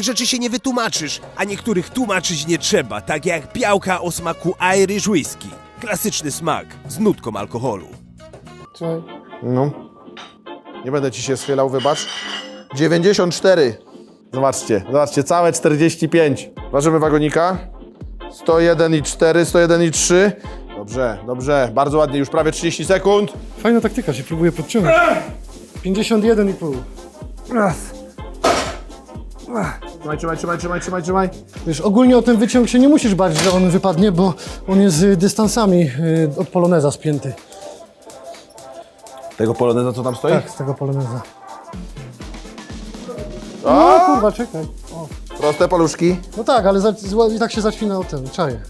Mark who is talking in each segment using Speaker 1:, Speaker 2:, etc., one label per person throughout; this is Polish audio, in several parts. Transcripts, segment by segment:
Speaker 1: pewnych rzeczy się nie wytłumaczysz, a niektórych tłumaczyć nie trzeba, tak jak białka o smaku Irish Whisky. Klasyczny smak z nutką alkoholu.
Speaker 2: Czekaj. No. Nie będę ci się schylał, wybacz. 94. Zobaczcie, zobaczcie, całe 45. Ważymy wagonika. 101 i 4, 101 i 3. Dobrze, dobrze, bardzo ładnie, już prawie 30 sekund.
Speaker 3: Fajna taktyka, się próbuje podciągnąć. 51,5. Raz.
Speaker 2: Trzymaj, trzymaj, trzymaj, trzymaj, trzymaj, trzymaj.
Speaker 3: Wiesz, ogólnie o ten wyciąg się nie musisz bać, że on wypadnie, bo on jest y, dystansami y, od poloneza spięty.
Speaker 2: Tego poloneza, co tam stoi?
Speaker 3: Tak, z tego poloneza. No kurwa, czekaj. O.
Speaker 2: Proste paluszki.
Speaker 3: No tak, ale za, zła- i tak się zaćwina o ten, czaję.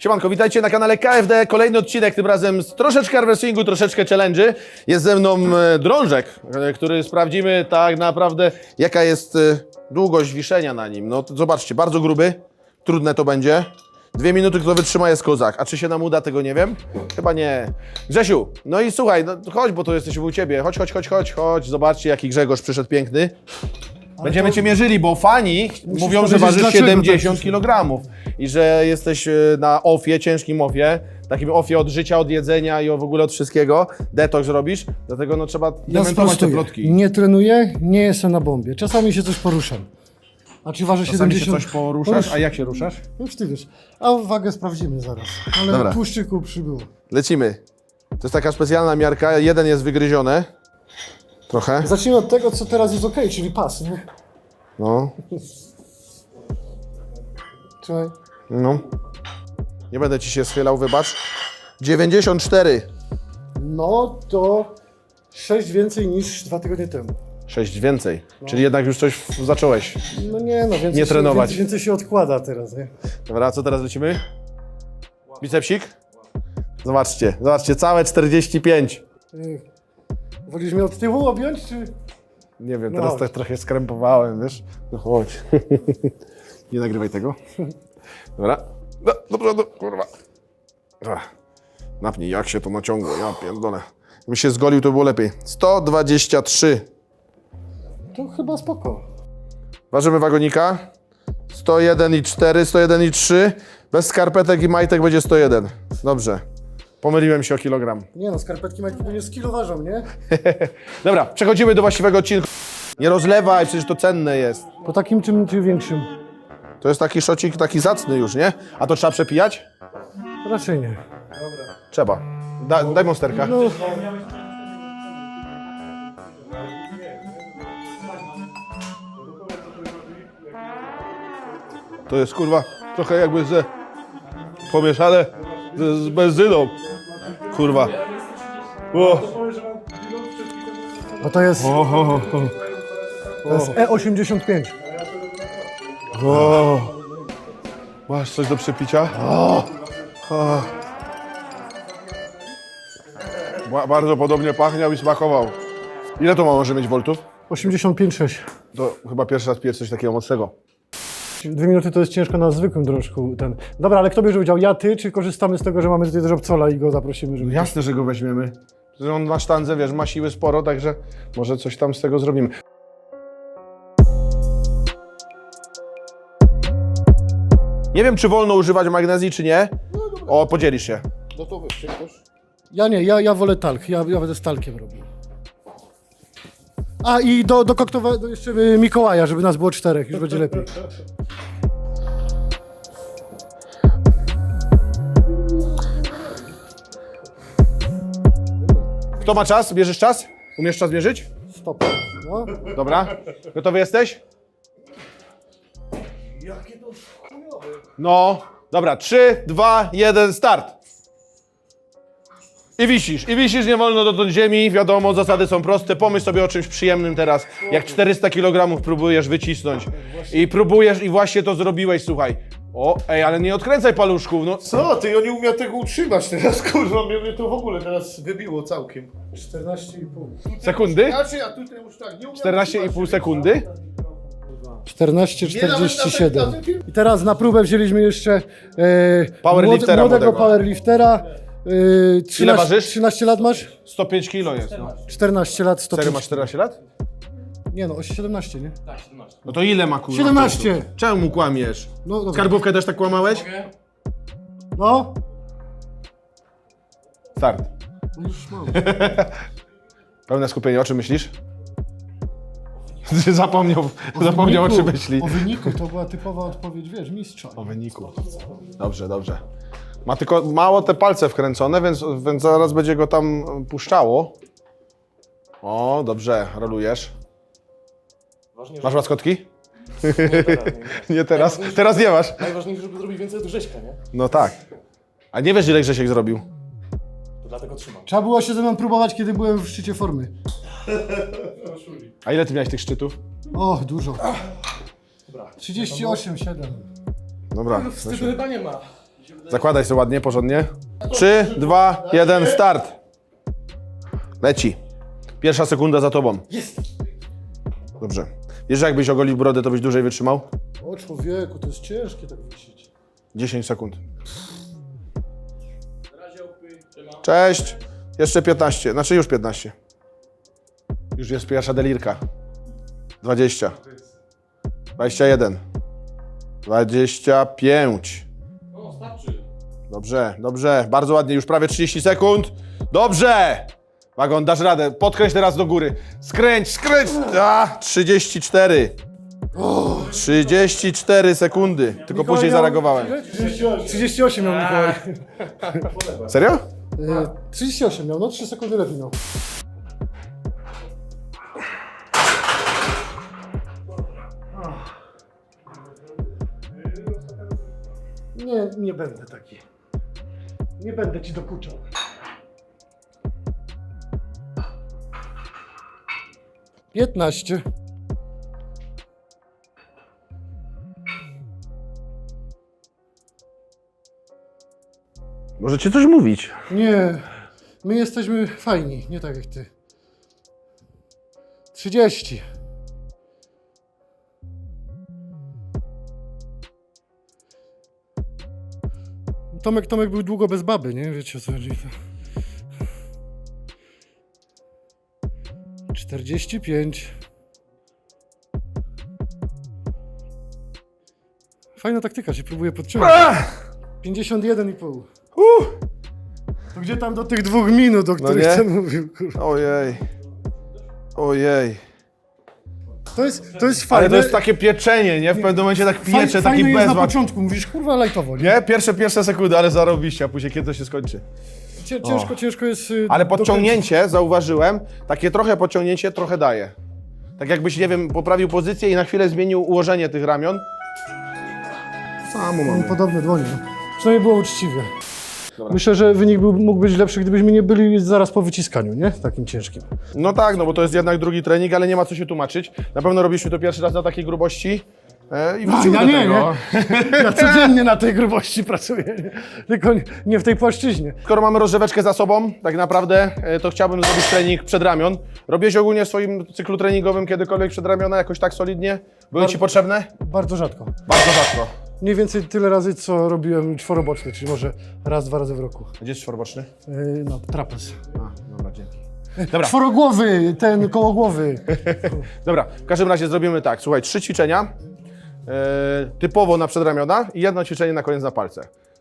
Speaker 2: Siemanko, witajcie na kanale KFD. Kolejny odcinek, tym razem z troszeczkę armwrestlingu, troszeczkę challenge'y. Jest ze mną e, Drążek, e, który sprawdzimy tak naprawdę, jaka jest e, długość wiszenia na nim. No to zobaczcie, bardzo gruby, trudne to będzie. Dwie minuty, kto wytrzyma, jest kozak. A czy się nam uda, tego nie wiem. Chyba nie. Grzesiu, no i słuchaj, no, chodź, bo to jesteśmy u Ciebie. Chodź, chodź, chodź, chodź, chodź. Zobaczcie, jaki Grzegorz przyszedł piękny. Będziemy Cię mierzyli, bo fani mówią, że ważysz
Speaker 3: dlaczego
Speaker 2: 70
Speaker 3: tak
Speaker 2: kg i że jesteś e, na ofie, ciężkim ofie, takim ofie od życia, od jedzenia i w ogóle od wszystkiego. Detoks robisz, dlatego no trzeba
Speaker 3: Ja
Speaker 2: dementować te
Speaker 3: sprostuję.
Speaker 2: plotki.
Speaker 3: Nie trenuję, nie jestem na bombie. Czasami się coś poruszam. A czy waży
Speaker 2: Czasami się
Speaker 3: 70?
Speaker 2: coś poruszasz, a jak się ruszasz?
Speaker 3: Już ty wiesz. A wagę sprawdzimy zaraz. Ale
Speaker 2: Dobra.
Speaker 3: tłuszczyku przybyło.
Speaker 2: Lecimy. To jest taka specjalna miarka, jeden jest wygryziony. Trochę.
Speaker 3: Zacznijmy od tego, co teraz jest ok, czyli pas, nie?
Speaker 2: No,
Speaker 3: Czekaj.
Speaker 2: no. Nie będę ci się schylał, wybacz. 94.
Speaker 3: No to 6 więcej niż dwa tygodnie temu.
Speaker 2: 6 więcej. Czyli jednak już coś w- zacząłeś.
Speaker 3: No nie, no więcej,
Speaker 2: Nie
Speaker 3: się,
Speaker 2: trenować.
Speaker 3: Więcej, więcej się odkłada teraz, nie?
Speaker 2: Dobra, co teraz lecimy? Bicepsik? Zobaczcie, zobaczcie, całe 45.
Speaker 3: Ej, Wolisz mnie od tyłu objąć, czy...
Speaker 2: Nie wiem,
Speaker 3: No
Speaker 2: teraz
Speaker 3: chodź.
Speaker 2: tak trochę skrępowałem, wiesz? No chodź. Nie nagrywaj tego. Dobra. No, do przodu, kurwa. Ach, Napnij, jak się to naciągło, ja pierdolę. Gdyby się zgolił, to było lepiej. 123.
Speaker 3: To chyba spoko.
Speaker 2: Ważymy wagonika. 101 i 4, 101 i 3. Bez skarpetek i majtek będzie 101. Dobrze. Pomyliłem się o kilogram.
Speaker 3: Nie no, skarpetki majtki nie z kilo ważą, nie?
Speaker 2: Dobra, przechodzimy do właściwego odcinku. Nie rozlewaj, przecież to cenne jest.
Speaker 3: Po takim czym, czy większym?
Speaker 2: To jest taki szocik, taki zacny już, nie? A to trzeba przepijać?
Speaker 3: Raczej nie.
Speaker 2: Trzeba. Da, daj monsterka.
Speaker 3: No,
Speaker 2: To jest kurwa trochę jakby ze pomieszane z, z benzyną. Kurwa. O,
Speaker 3: bo to jest,
Speaker 2: o, o,
Speaker 3: to jest E E85.
Speaker 2: O. Masz coś do przepicia? O. O. Ba- Bardzo podobnie pachniał i smakował. Ile to ma może mieć voltów?
Speaker 3: 85,6.
Speaker 2: To chyba pierwszy raz piję coś takiego mocnego.
Speaker 3: Dwie minuty to jest ciężko na zwykłym drążku. Ten. Dobra, ale kto bierze udział? Ja, ty, czy korzystamy z tego, że mamy tutaj Robcola i go zaprosimy, żeby...
Speaker 2: Jasne, że go weźmiemy. Że on na sztandze, wiesz, ma siły sporo, także może coś tam z tego zrobimy. Nie wiem, czy wolno używać magnezji, czy nie. O, podzielisz się.
Speaker 3: Ja nie, ja, ja wolę talk. Ja, ja będę z talkiem robił. A i do, do koktowego jeszcze y, Mikołaja, żeby nas było czterech, już będzie lepiej.
Speaker 2: Kto ma czas? Bierzesz czas? Umiesz czas mierzyć?
Speaker 3: Stop. No.
Speaker 2: Dobra. Gotowy jesteś? No. Dobra, 3, 2, 1, start. I wisisz, i wisisz, nie wolno dotknąć ziemi, wiadomo, zasady są proste, pomyśl sobie o czymś przyjemnym teraz, jak 400 kg próbujesz wycisnąć i próbujesz i właśnie to zrobiłeś, słuchaj. O, ej, ale nie odkręcaj paluszków, no.
Speaker 4: Co? Ty, on nie umiał tego utrzymać teraz, kurwa, mnie mnie to w ogóle teraz wybiło całkiem.
Speaker 3: 14,5.
Speaker 2: Sekundy?
Speaker 4: Znaczy, a tutaj już tak, nie umiał
Speaker 2: 14,5 sekundy?
Speaker 3: 14,47. I teraz na próbę wzięliśmy jeszcze e,
Speaker 2: Powerliftera
Speaker 3: młode- młodego
Speaker 2: młodego.
Speaker 3: powerliftera. Yy, 13,
Speaker 2: ważysz?
Speaker 3: 13 lat masz?
Speaker 2: 105 kilo jest. No.
Speaker 3: 14 lat,
Speaker 2: Serio
Speaker 3: 105.
Speaker 2: masz 14 lat?
Speaker 3: Nie no, 17, nie?
Speaker 2: No to ile ma kurwa?
Speaker 3: 17.
Speaker 2: czasu? Czemu kłamiesz?
Speaker 3: No dobra.
Speaker 2: Skarbówkę też tak kłamałeś?
Speaker 3: No.
Speaker 2: Start.
Speaker 3: No już mam.
Speaker 2: Pełne skupienie, o czym myślisz? Zapomniał, zapomniał o czym myśli.
Speaker 3: O wyniku, to była typowa odpowiedź, wiesz, mistrza.
Speaker 2: O wyniku. Dobrze, dobrze. Ma tylko mało te palce wkręcone, więc, więc zaraz będzie go tam puszczało. O, dobrze, rolujesz. Masz łaskotki? Nie teraz. Teraz nie masz.
Speaker 5: Najważniejsze, żeby zrobić więcej od Grześka, nie?
Speaker 2: No tak. A nie wiesz, ile Grzesiek zrobił?
Speaker 5: To dlatego trzymam.
Speaker 3: Trzeba było się ze mną próbować, kiedy byłem w szczycie formy.
Speaker 2: A ile ty miałeś tych szczytów?
Speaker 3: O, dużo. 38, 7.
Speaker 2: Dobra.
Speaker 5: Wstydu chyba nie ma.
Speaker 2: Zakładaj sobie ładnie, porządnie. 3, 2, 1, start. Leci. Pierwsza sekunda za tobą.
Speaker 5: Jest!
Speaker 2: Dobrze. Wiesz, że jakbyś ogolił brodę, to byś dłużej wytrzymał?
Speaker 3: O człowieku, to jest ciężkie tak wisieć.
Speaker 2: 10 sekund. Cześć. Jeszcze 15. Znaczy już 15. Już jest pierwsza delirka. 20. 21. 25.
Speaker 5: No, starczy.
Speaker 2: Dobrze, dobrze. Bardzo ładnie. Już prawie 30 sekund. Dobrze! Wagon, dasz radę. Podkręć teraz do góry. Skręć, skręć! A, 34. 34 sekundy. Tylko później zareagowałem.
Speaker 3: 38 miał Mikołaj.
Speaker 2: Serio?
Speaker 3: Y, 38 miał, no 3 sekundy lepiej miał. Nie, nie będę taki. Nie będę ci dokuczał. Piętnaście.
Speaker 2: Możecie coś mówić.
Speaker 3: Nie, my jesteśmy fajni, nie tak jak ty. 30. Tomek, Tomek był długo bez baby, nie? Wiecie o co chodzi. 45. Fajna taktyka, się próbuję podciągnąć. 51,5. To gdzie tam do tych dwóch minut, o których
Speaker 2: nie?
Speaker 3: ten mówił? kurwa?
Speaker 2: Ojej. Ojej.
Speaker 3: To jest, to jest fajne.
Speaker 2: Ale to jest takie pieczenie, nie? W pewnym momencie tak
Speaker 3: Faj-
Speaker 2: piecze,
Speaker 3: fajne
Speaker 2: taki
Speaker 3: jest na początku, mówisz, kurwa, lajtowo, nie?
Speaker 2: Nie? Pierwsze, pierwsze sekundy, ale zarobiście, a później kiedy to się skończy.
Speaker 3: Cię, ciężko, ciężko jest... y,
Speaker 2: Ale
Speaker 3: dokręcić.
Speaker 2: podciągnięcie, zauważyłem, takie trochę podciągnięcie trochę daje. Tak jakbyś, nie wiem, poprawił pozycję i na chwilę zmienił ułożenie tych ramion. Samo
Speaker 3: Mam podobne dłonie. no. Przynajmniej było uczciwie. Myślę, że wynik był, mógł być lepszy, gdybyśmy nie byli zaraz po wyciskaniu, nie? Takim ciężkim.
Speaker 2: No tak, no bo to jest jednak drugi trening, ale nie ma co się tłumaczyć. Na pewno robiliśmy to pierwszy raz na takiej grubości. E, I wrócimy
Speaker 3: ja nie,
Speaker 2: tego.
Speaker 3: Ja codziennie na tej grubości pracuję, nie? tylko nie- nie w tej płaszczyźnie.
Speaker 2: Skoro mamy rozrzeweczkę za sobą, tak naprawdę, e, to chciałbym zrobić trening przed ramion. Robiłeś ogólnie w swoim cyklu treningowym kiedykolwiek przed ramiona jakoś tak solidnie? Były Ci potrzebne?
Speaker 3: Bardzo rzadko.
Speaker 2: Bardzo rzadko.
Speaker 3: Mniej więcej tyle razy, co robiłem czworoboczny, czyli może raz, dwa razy w roku.
Speaker 2: Gdzie jest czworboczny?
Speaker 3: Yy, no, trapez.
Speaker 2: A, dobra, dzięki. Dobra,
Speaker 3: Czworogłowy, ten koło głowy.
Speaker 2: dobra, w każdym razie zrobimy tak. Słuchaj, trzy ćwiczenia e, typowo na przedramiona i jedno ćwiczenie na koniec na palce.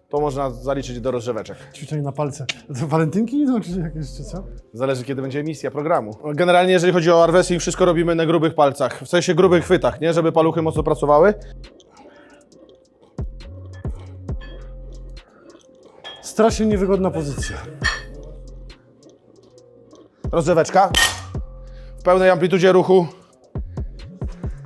Speaker 2: To można zaliczyć do rozrzeweczek.
Speaker 3: Ćwiczenie na palce. To walentynki idą, czy jakieś, czy co?
Speaker 2: Zależy, kiedy będzie emisja programu. Generalnie, jeżeli chodzi o arwesing, wszystko robimy na grubych palcach, w sensie grubych chwytach, nie? Żeby paluchy mocno pracowały.
Speaker 3: Strasznie niewygodna pozycja.
Speaker 2: Rozrzeweczka. W pełnej amplitudzie ruchu.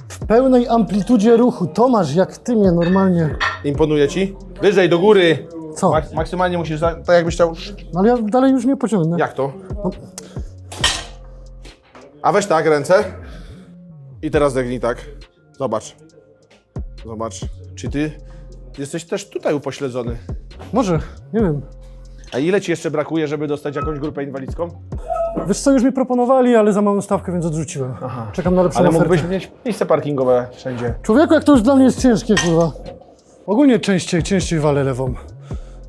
Speaker 3: W pełnej amplitudzie ruchu. Tomasz, jak ty mnie normalnie...
Speaker 2: Imponuje ci? Wyżej, do góry.
Speaker 3: Co?
Speaker 2: Mak- maksymalnie musisz, za- tak jakbyś chciał.
Speaker 3: No ale ja dalej już nie pociągnę.
Speaker 2: Jak to? A weź tak, ręce. I teraz zegnij tak. Zobacz. Zobacz. Czy ty jesteś też tutaj upośledzony?
Speaker 3: Może, nie wiem.
Speaker 2: A ile ci jeszcze brakuje, żeby dostać jakąś grupę inwalidzką?
Speaker 3: Wiesz co, już mi proponowali, ale za małą stawkę, więc odrzuciłem. Czekam na lepszą
Speaker 2: Ale
Speaker 3: ofertę.
Speaker 2: mógłbyś mieć miejsce parkingowe wszędzie.
Speaker 3: Człowieku, jak to już dla mnie jest ciężkie, kurwa. Ogólnie częściej, częściej walę lewą.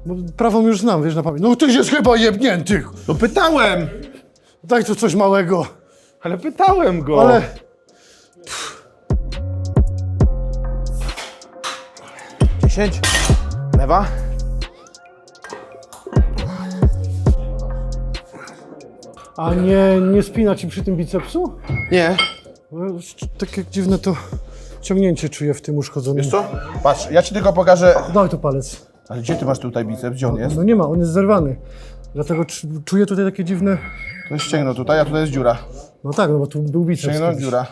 Speaker 3: Bo prawą już znam, wiesz, na pamięć. No tyś jest chyba jebnięty.
Speaker 2: No pytałem!
Speaker 3: Daj tu coś małego.
Speaker 2: Ale pytałem go!
Speaker 3: Ale...
Speaker 2: Dziesięć. Lewa.
Speaker 3: A nie, nie spina ci przy tym bicepsu?
Speaker 2: Nie.
Speaker 3: No, Takie dziwne to ciągnięcie czuję w tym uszkodzonym.
Speaker 2: Wiesz co? Patrz, ja ci tylko pokażę.
Speaker 3: Daj tu palec.
Speaker 2: Ale gdzie ty masz tutaj biceps? Gdzie on jest?
Speaker 3: No nie ma, on jest zerwany. Dlatego czu- czuję tutaj takie dziwne...
Speaker 2: To jest ścięgno tutaj, a tutaj jest dziura.
Speaker 3: No tak, no bo tu był biceps.
Speaker 2: Ścięgno,
Speaker 3: kiedyś.
Speaker 2: dziura.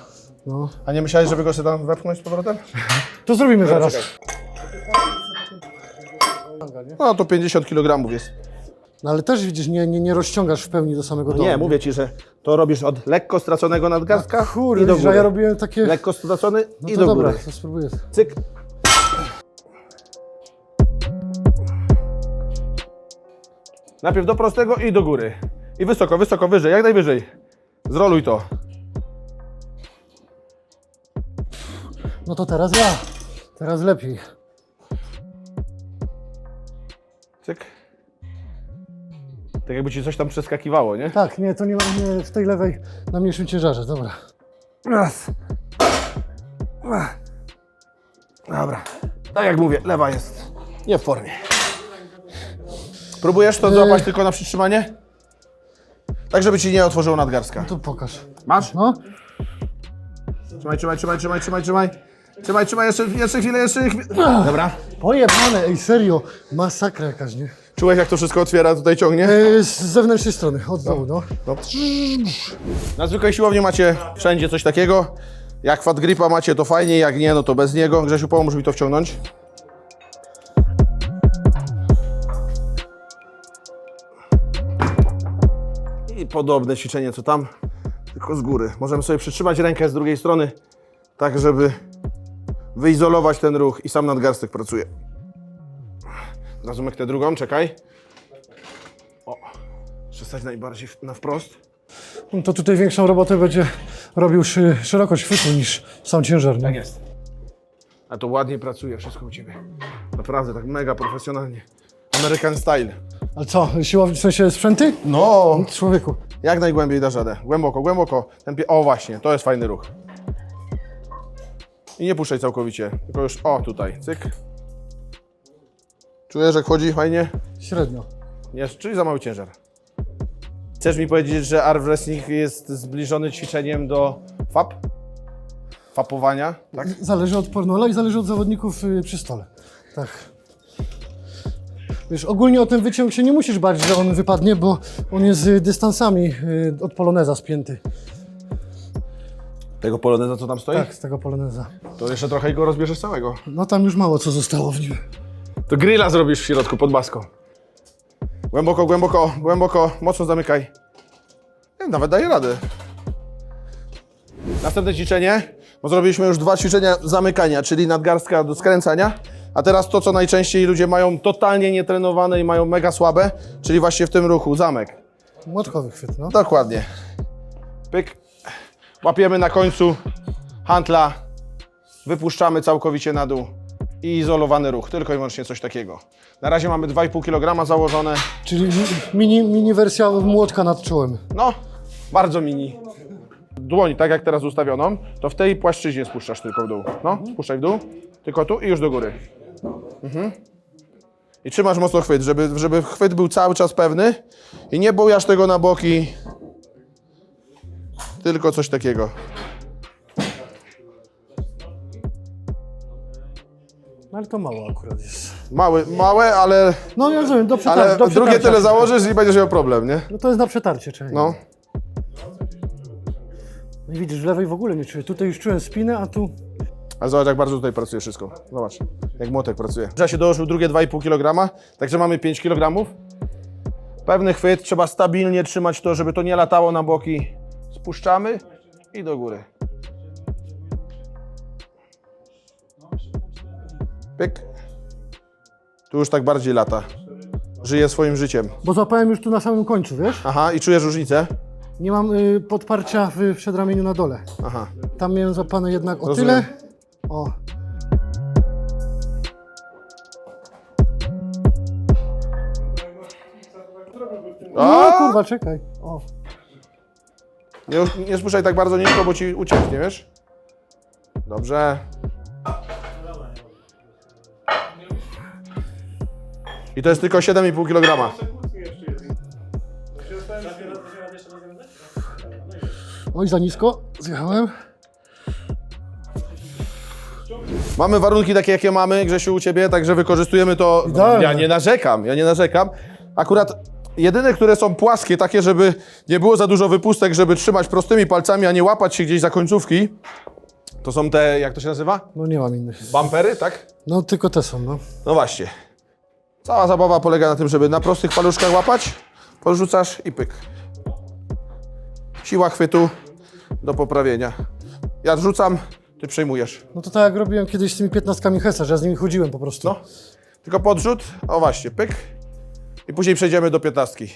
Speaker 3: No.
Speaker 2: A nie myślałeś, żeby go sobie tam wepchnąć z powrotem?
Speaker 3: To zrobimy zaraz.
Speaker 2: No to 50 kg jest.
Speaker 3: No ale też widzisz, nie, nie, nie rozciągasz w pełni do samego dołu.
Speaker 2: Nie, mówię ci, że to robisz od lekko straconego nadgarstka
Speaker 3: Kurde,
Speaker 2: i do
Speaker 3: widzisz, a
Speaker 2: góry.
Speaker 3: ja robiłem takie...
Speaker 2: Lekko stracony
Speaker 3: No
Speaker 2: i
Speaker 3: to
Speaker 2: do
Speaker 3: dobra,
Speaker 2: góry.
Speaker 3: to spróbuję.
Speaker 2: Cyk. Najpierw do prostego i do góry. I wysoko, wysoko, wyżej, jak najwyżej. Zroluj to.
Speaker 3: No to teraz ja. Teraz lepiej.
Speaker 2: Cyk. Tak jakby ci coś tam przeskakiwało, nie?
Speaker 3: Tak, nie, to nie ma nie, w tej lewej na mniejszym ciężarze, dobra.
Speaker 2: Raz. Dobra. Tak jak mówię, lewa jest nie w formie. Próbujesz to złapać tylko na przytrzymanie? Tak, żeby ci nie otworzyło nadgarstka.
Speaker 3: To pokaż.
Speaker 2: Masz?
Speaker 3: No,
Speaker 2: Trzymaj, trzymaj, trzymaj, trzymaj, trzymaj, trzymaj. Trzymaj, trzymaj, jeszcze, jeszcze chwilę, jeszcze chwilę. Dobra.
Speaker 3: pojebane, ej, serio. Masakra jakaś, nie?
Speaker 2: Czułeś, jak to wszystko otwiera, tutaj ciągnie?
Speaker 3: E, z zewnętrznej strony, od dołu, no.
Speaker 2: No. Na zwykłej siłowni macie wszędzie coś takiego. Jak fat gripa macie, to fajnie, jak nie, no to bez niego. Grzesiu, pomóż mi to wciągnąć. I podobne ćwiczenie co tam, tylko z góry. Możemy sobie przytrzymać rękę z drugiej strony, tak żeby wyizolować ten ruch i sam nadgarstek pracuje. Rozumek tę drugą, czekaj. O, przestać najbardziej w- na wprost.
Speaker 3: No To tutaj większą robotę będzie robił szy, szerokość chwytu niż sam ciężar, nie?
Speaker 2: jest. A to ładnie pracuje wszystko u Ciebie. Naprawdę, tak mega profesjonalnie. American style.
Speaker 3: A co, siłowni, w sensie sprzęty?
Speaker 2: No,
Speaker 3: Człowieku.
Speaker 2: jak najgłębiej dasz radę. Głęboko, głęboko. Ten pie... O właśnie, to jest fajny ruch. I nie puszczaj całkowicie, tylko już o tutaj, cyk. Czujesz jak chodzi fajnie?
Speaker 3: Średnio.
Speaker 2: Nie, czyli za mały ciężar. Chcesz mi powiedzieć, że arm wrestling jest zbliżony ćwiczeniem do FAP? Fapowania, tak?
Speaker 3: Zależy od pornola i zależy od zawodników y, przy stole. Tak. Wiesz, ogólnie o ten wyciąg się nie musisz bać, że on wypadnie, bo on jest y, dystansami y, od poloneza spięty.
Speaker 2: Tego poloneza, co tam stoi?
Speaker 3: Tak, z tego poloneza.
Speaker 2: To jeszcze trochę go rozbierzesz całego.
Speaker 3: No tam już mało co zostało w nim.
Speaker 2: To grilla zrobisz w środku pod maską. Głęboko, głęboko, głęboko, mocno zamykaj. Nie, nawet daje radę. Następne ćwiczenie, bo zrobiliśmy już dwa ćwiczenia zamykania, czyli nadgarstka do skręcania. A teraz to, co najczęściej ludzie mają totalnie nietrenowane i mają mega słabe, czyli właśnie w tym ruchu, zamek.
Speaker 3: Młotkowy chwyt, no.
Speaker 2: Dokładnie. Pyk. Łapiemy na końcu hantla, wypuszczamy całkowicie na dół i izolowany ruch, tylko i wyłącznie coś takiego. Na razie mamy 2,5 kg założone.
Speaker 3: Czyli mi- mini, mini wersja młotka nad czołem.
Speaker 2: No, bardzo mini. Dłoń, tak jak teraz ustawioną, to w tej płaszczyźnie spuszczasz tylko w dół. No, spuszczaj w dół, tylko tu i już do góry. Mhm. I trzymasz mocno chwyt, żeby, żeby chwyt był cały czas pewny i nie bojasz tego na boki. Tylko coś takiego.
Speaker 3: Ale to mało akurat jest.
Speaker 2: Mały, małe, ale,
Speaker 3: No ja rozumiem, do przetarcia.
Speaker 2: ale
Speaker 3: do
Speaker 2: drugie
Speaker 3: przetarcia.
Speaker 2: tyle założysz i będziesz miał problem, nie?
Speaker 3: No to jest na przetarcie, czyli.
Speaker 2: No.
Speaker 3: No i widzisz, w lewej w ogóle nie czuję. Tutaj już czułem spinę, a tu...
Speaker 2: A zobacz, jak bardzo tutaj pracuje wszystko. Zobacz, jak młotek pracuje. Ja się dołożył drugie 2,5 kg, także mamy 5 kg. Pewny chwyt, trzeba stabilnie trzymać to, żeby to nie latało na boki. Spuszczamy i do góry. Pyk. Tu już tak bardziej lata. Żyje swoim życiem.
Speaker 3: Bo złapałem już tu na samym końcu, wiesz?
Speaker 2: Aha, i czujesz różnicę?
Speaker 3: Nie mam y, podparcia w przedramieniu na dole.
Speaker 2: Aha.
Speaker 3: Tam miałem złapane jednak o
Speaker 2: Rozumiem.
Speaker 3: tyle. O. No kurwa, czekaj. O.
Speaker 2: Nie, nie spuszczaj tak bardzo nisko, bo ci ucieknie, wiesz? Dobrze. I to jest tylko 7,5 kg.
Speaker 3: Oj, za nisko. Zjechałem.
Speaker 2: Mamy warunki takie, jakie mamy, Grzesiu, u Ciebie, także wykorzystujemy to.
Speaker 3: Idealnie.
Speaker 2: ja nie narzekam, ja nie narzekam. Akurat jedyne, które są płaskie, takie, żeby nie było za dużo wypustek, żeby trzymać prostymi palcami, a nie łapać się gdzieś za końcówki, to są te, jak to się nazywa?
Speaker 3: No nie mam innych.
Speaker 2: Bumpery, tak?
Speaker 3: No tylko te są, no.
Speaker 2: No właśnie. Cała zabawa polega na tym, żeby na prostych paluszkach łapać, podrzucasz i pyk. Siła chwytu do poprawienia. Ja rzucam, ty przejmujesz.
Speaker 3: No to tak jak robiłem kiedyś z tymi piętnastkami Hesa, że ja z nimi chodziłem po prostu.
Speaker 2: No. Tylko podrzut, o właśnie, pyk. I później przejdziemy do piętnastki.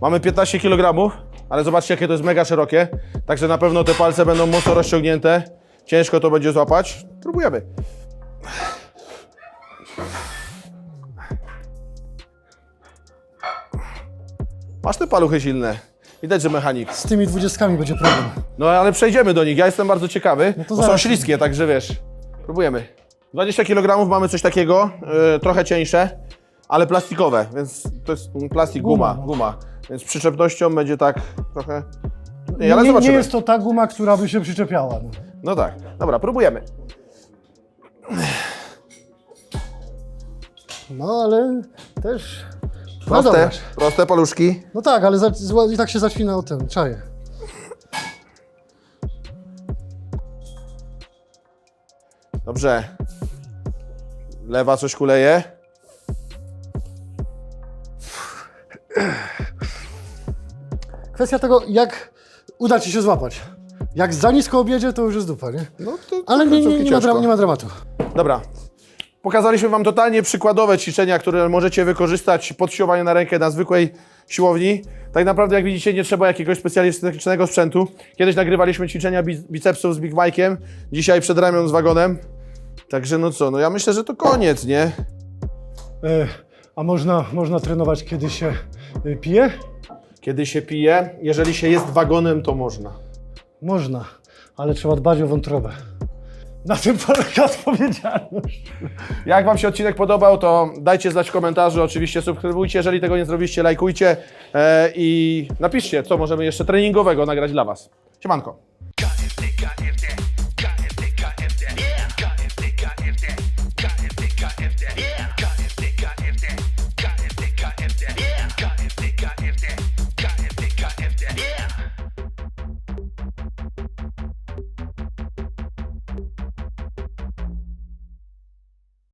Speaker 2: Mamy 15 kg, ale zobaczcie, jakie to jest mega szerokie. Także na pewno te palce będą mocno rozciągnięte. Ciężko to będzie złapać. Próbujemy. Masz te paluchy silne. Widać, że mechanik.
Speaker 3: Z tymi dwudziestkami będzie problem.
Speaker 2: No ale przejdziemy do nich. Ja jestem bardzo ciekawy,
Speaker 3: No to
Speaker 2: bo są
Speaker 3: zaraz.
Speaker 2: śliskie, także wiesz. Próbujemy. 20 kg mamy coś takiego, yy, trochę cieńsze, ale plastikowe, więc to jest plastik, guma,
Speaker 3: Guma,
Speaker 2: guma.
Speaker 3: no.
Speaker 2: Więc przyczepnością będzie tak trochę... Nie,
Speaker 3: Nie,
Speaker 2: ale
Speaker 3: nie,
Speaker 2: zobaczymy.
Speaker 3: nie jest to ta guma, która by się przyczepiała. No.
Speaker 2: No tak. Dobra, próbujemy.
Speaker 3: no ale też... No
Speaker 2: Proste,
Speaker 3: dobra.
Speaker 2: proste paluszki.
Speaker 3: No tak, ale za, zła- i tak się zacina o tym, czaję.
Speaker 2: Dobrze. Lewa coś kuleje.
Speaker 3: Kwestia tego, jak uda ci się złapać. Jak za nisko objedzie, to już jest dupa, nie?
Speaker 2: No to
Speaker 3: Ale nie, nie, nie, ma, dra- nie ma dramatu.
Speaker 2: Dobra. Pokazaliśmy Wam totalnie przykładowe ćwiczenia, które możecie wykorzystać pod siłowanie na rękę na zwykłej siłowni. Tak naprawdę, jak widzicie, nie trzeba jakiegoś specjalistycznego sprzętu. Kiedyś nagrywaliśmy ćwiczenia bi- bicepsów z Big Mike'iem, dzisiaj przed ramion z wagonem. Także no co, no ja myślę, że to koniec, nie?
Speaker 3: E, a można, można trenować, kiedy się e, pije?
Speaker 2: Kiedy się pije, jeżeli się jest wagonem, to można.
Speaker 3: Można, ale trzeba dbać o wątrobę. Na tym polega odpowiedzialność.
Speaker 2: Jak Wam się odcinek podobał, to dajcie znać w komentarzu, oczywiście subskrybujcie, jeżeli tego nie zrobiliście, lajkujcie e, i napiszcie, co możemy jeszcze treningowego nagrać dla Was. Siemanko.